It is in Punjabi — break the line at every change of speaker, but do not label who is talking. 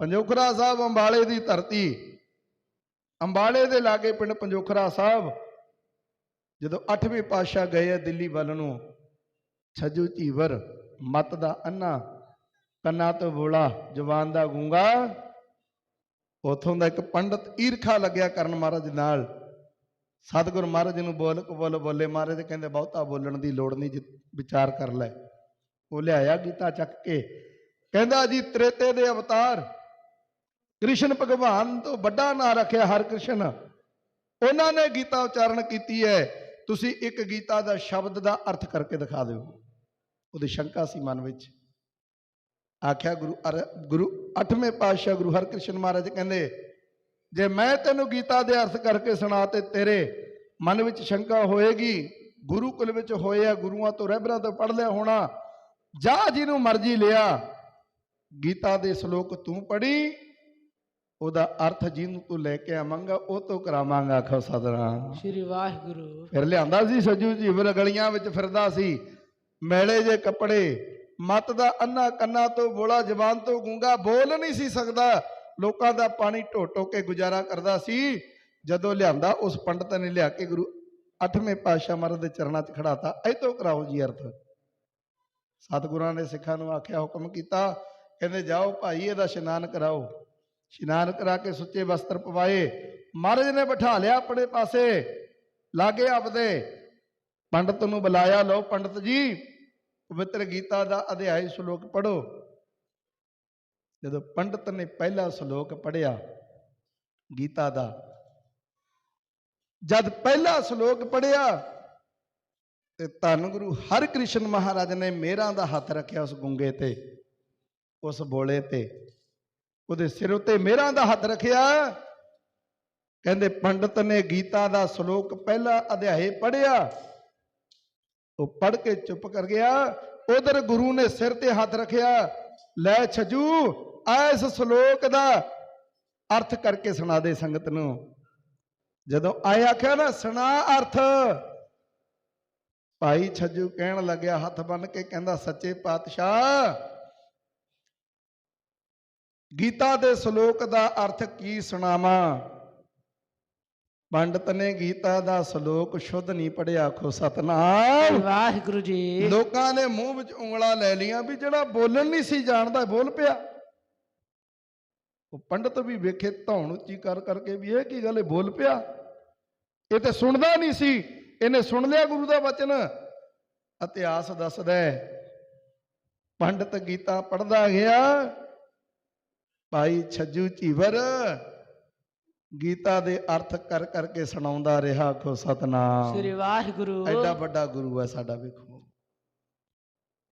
ਪੰਜੋਖਰਾ ਸਾਹਿਬ ਅੰਬਾਲੇ ਦੀ ਧਰਤੀ। ਅੰਬਾਲੇ ਦੇ ਲਾਗੇ ਪਿੰਡ ਪੰਜੋਖਰਾ ਸਾਹਿਬ, ਜਦੋਂ 8ਵੇਂ ਪਾਤਸ਼ਾਹ ਗਏ ਆ ਦਿੱਲੀ ਵੱਲ ਨੂੰ, ਛੱਜੂ ਝੀਵਰ, ਮਤ ਦਾ ਅੰਨਾ, ਕੰਨਾਂ ਤੋਂ ਬੋਲਾ ਜ਼ੁਬਾਨ ਦਾ ਗੂੰਗਾ। ਉਥੋਂ ਦਾ ਇੱਕ ਪੰਡਤ ਈਰਖਾ ਲੱਗਿਆ ਕਰਨ ਮਹਾਰਾਜ ਨਾਲ। ਸਤਿਗੁਰ ਮਹਾਰਾਜ ਨੂੰ ਬੋਲ ਬੋਲ, ਬੋਲੇ ਮਹਾਰਾਜ ਕਹਿੰਦੇ, ਬਹੁਤਾ ਬੋਲਣ ਦੀ ਲੋੜ ਨਹੀਂ ਜੀ ਵਿਚਾਰ ਕਰ ਲੈ। ਉਹ ਲਿਆਇਆ ਗੀਤਾ ਚੱਕ ਕੇ। ਕਹਿੰਦਾ ਜੀ, ਤ੍ਰੇਤੇ ਦੇ ਅਵਤਾਰ ਕ੍ਰਿਸ਼ਨ ਭਗਵਾਨ ਤੋਂ ਵੱਡਾ ਨਾਂ ਰੱਖਿਆ ਹਰ ਕ੍ਰਿਸ਼ਨ। ਉਹਨਾਂ ਨੇ ਗੀਤਾ ਉਚਾਰਨ ਕੀਤੀ ਹੈ। ਤੁਸੀਂ ਇੱਕ ਗੀਤਾ ਦਾ ਸ਼ਬਦ ਦਾ ਅਰਥ ਕਰਕੇ ਦਿਖਾ ਦਿਓ। ਉਹਦੀ ਸ਼ੰਕਾ ਸੀ ਮਨ ਵਿੱਚ। ਆਖਿਆ, ਗੁਰੂ ਅਰ, ਗੁਰੂ 8ਵੇਂ ਪਾਤਸ਼ਾਹ ਗੁਰੂ ਹਰਕ੍ਰਿਸ਼ਨ ਮਹਾਰਾਜ ਕਹਿੰਦੇ, ਜੇ ਮੈਂ ਤੈਨੂੰ ਗੀਤਾ ਦੇ ਅਰਥ ਕਰਕੇ ਸੁਣਾ ਤੇ ਤੇਰੇ ਮਨ ਵਿੱਚ ਸ਼ੰਕਾ ਹੋਏਗੀ, ਗੁਰੂ ਕੁਲ ਵਿੱਚ ਹੋਇਆ ਗੁਰੂਆਂ ਤੋਂ ਰਹਿਬਰਾਂ ਤੋਂ ਪੜ੍ਹ ਲਿਆ ਹੋਣਾ, ਜਾ ਜਿਹਨੂੰ ਮਰਜ਼ੀ ਲਿਆ। ਗੀਤਾ ਦੇ ਸ਼ਲੋਕ ਤੂੰ ਪੜ੍ਹੀ ਉਹਦਾ ਅਰਥ ਜਿਹਨੂੰ ਤੂੰ ਲੈ ਕੇ ਆਵਾਂਗਾ ਉਹ ਤੋਂ ਕਰਾਵਾਂਗਾ ਆਖੋ ਸਤਨਾਮ।
ਸ੍ਰੀ ਵਾਹਿਗੁਰੂ।
ਫਿਰ ਲਿਆਂਦਾ ਸੀ ਸੱਜੂ ਜੀਵਨ ਗਲੀਆਂ ਵਿੱਚ ਫਿਰਦਾ ਸੀ। ਮੈਲੇ ਜੇ ਕੱਪੜੇ ਮਤ ਦਾ ਅੰਨਾ ਕੰਨਾਂ ਤੋਂ ਬੋਲਾ ਜ਼ਬਾਨ ਤੋਂ ਗੂੰਗਾ ਬੋਲ ਨਹੀਂ ਸੀ ਸਕਦਾ। ਲੋਕਾਂ ਦਾ ਪਾਣੀ ਢੋ ਢੋ ਕੇ ਗੁਜ਼ਾਰਾ ਕਰਦਾ ਸੀ। ਜਦੋਂ ਲਿਆਂਦਾ ਉਸ ਪੰਡਤ ਨੇ ਲਿਆ ਕੇ ਗੁਰੂ 8ਵੇਂ ਪਾਤਸ਼ਾਹ ਮਹਾਰਾਜ ਦੇ ਚਰਨਾਂ 'ਚ ਖੜਾਤਾ। ਇਹ ਤੋਂ ਕਰਾਓ ਜੀ ਅਰਥ। ਸਤਿਗੁਰਾਂ ਨੇ ਸਿੱਖਾਂ ਨੂੰ ਆਖਿਆ ਹੁਕਮ ਕੀਤਾ ਕਹਿੰਦੇ ਜਾਓ ਭਾਈ ਇਹਦਾ ਇਸ਼ਨਾਨ ਕਰਾਓ। ਇਸ਼ਨਾਨ ਕਰਾ ਕੇ ਸੁੱਚੇ ਵਸਤਰ ਪਵਾਏ, ਮਹਾਰਾਜ ਨੇ ਬਿਠਾ ਲਿਆ ਆਪਣੇ ਪਾਸੇ, ਲਾਗੇ ਆਪਦੇ, ਪੰਡਤ ਨੂੰ ਬੁਲਾਇਆ, ਲਓ ਪੰਡਤ ਜੀ, ਪਵਿੱਤਰ ਗੀਤਾ ਦਾ ਅਧਿਆਇ ਸ਼ਲੋਕ ਪੜੋ ਜਦੋਂ ਪੰਡਤ ਨੇ ਪਹਿਲਾ ਸ਼ਲੋਕ ਪੜਿਆ ਗੀਤਾ ਦਾ, ਜਦ ਪਹਿਲਾ ਸ਼ਲੋਕ ਪੜਿਆ ਤੇ ਧੰਨ ਗੁਰੂ ਹਰਿਕ੍ਰਿਸ਼ਨ ਮਹਾਰਾਜ ਨੇ ਮੇਰਾ ਦਾ ਹੱਥ ਰੱਖਿਆ ਉਸ ਗੁੰਗੇ ਤੇ, ਉਸ ਬੋਲੇ ਤੇ। ਉਹਦੇ ਸਿਰ ਉੱਤੇ ਮੇਰਾਂ ਦਾ ਹੱਥ ਰੱਖਿਆ। ਕਹਿੰਦੇ, ਪੰਡਤ ਨੇ ਗੀਤਾ ਦਾ ਸ਼ਲੋਕ ਪਹਿਲਾ ਅਧਿਆਏ ਪੜਿਆ ਉਹ ਪੜ ਕੇ ਚੁੱਪ ਕਰ ਗਿਆ। ਉਧਰ ਗੁਰੂ ਨੇ ਸਿਰ ਤੇ ਹੱਥ ਰੱਖਿਆ। ਲੈ ਛਜੂ ਐਸ ਸ਼ਲੋਕ ਦਾ ਅਰਥ ਕਰਕੇ ਸੁਣਾ ਦੇ ਸੰਗਤ ਨੂੰ। ਜਦੋਂ ਆਏ ਆਖਿਆ ਨਾ, ਸੁਣਾ ਅਰਥ। ਭਾਈ ਛੱਜੂ ਕਹਿਣ ਲੱਗਿਆ, ਹੱਥ ਬੰਨ ਕੇ ਕਹਿੰਦਾ, ਸੱਚੇ ਪਾਤਸ਼ਾਹ ਗੀਤਾ ਦੇ ਸ਼ਲੋਕ ਦਾ ਅਰਥ ਕੀ ਸੁਣਾਵਾਂ? ਪੰਡਤ ਨੇ ਗੀਤਾ ਦਾ ਸ਼ਲੋਕ ਸ਼ੁੱਧ ਨਹੀਂ ਪੜਿਆ ਆਖੋ ਸਤਨਾਮ।
ਵਾਹਿਗੁਰੂ ਜੀ।
ਲੋਕਾਂ ਨੇ ਮੂੰਹ ਵਿੱਚ ਉਂਗਲਾਂ ਲੈ ਲੀਆਂ ਵੀ ਜਿਹੜਾ ਬੋਲਣ ਨਹੀਂ ਸੀ ਜਾਣਦਾ ਬੋਲ ਪਿਆ। ਉਹ ਪੰਡਤ ਵੀ ਵੇਖੇ ਧੌਣ ਉੱਚੀ ਕਰ ਕਰਕੇ ਵੀ ਇਹ ਕੀ ਗੱਲ ਹੈ ਬੋਲ ਪਿਆ। ਇਹ ਤੇ ਸੁਣਦਾ ਨਹੀਂ ਸੀ ਇਹਨੇ ਸੁਣ ਲਿਆ ਗੁਰੂ ਦਾ ਵਚਨ। ਇਤਿਹਾਸ ਦੱਸਦਾ ਹੈ ਪੰਡਤ ਗੀਤਾ ਪੜਦਾ ਗਿਆ ਭਾਈ ਛੱਜੂ ਝੀਵਰ ਗੀਤਾ ਦੇ ਅਰਥ ਕਰ ਕਰਕੇ ਸੁਣਾਉਂਦਾ ਰਿਹਾ ਆਖੋ ਸਤਨਾਮ।
ਸ੍ਰੀ ਵਾਹਿਗੁਰੂ।
ਐਡਾ ਵੱਡਾ ਗੁਰੂ ਹੈ ਸਾਡਾ ਵੇਖੋ।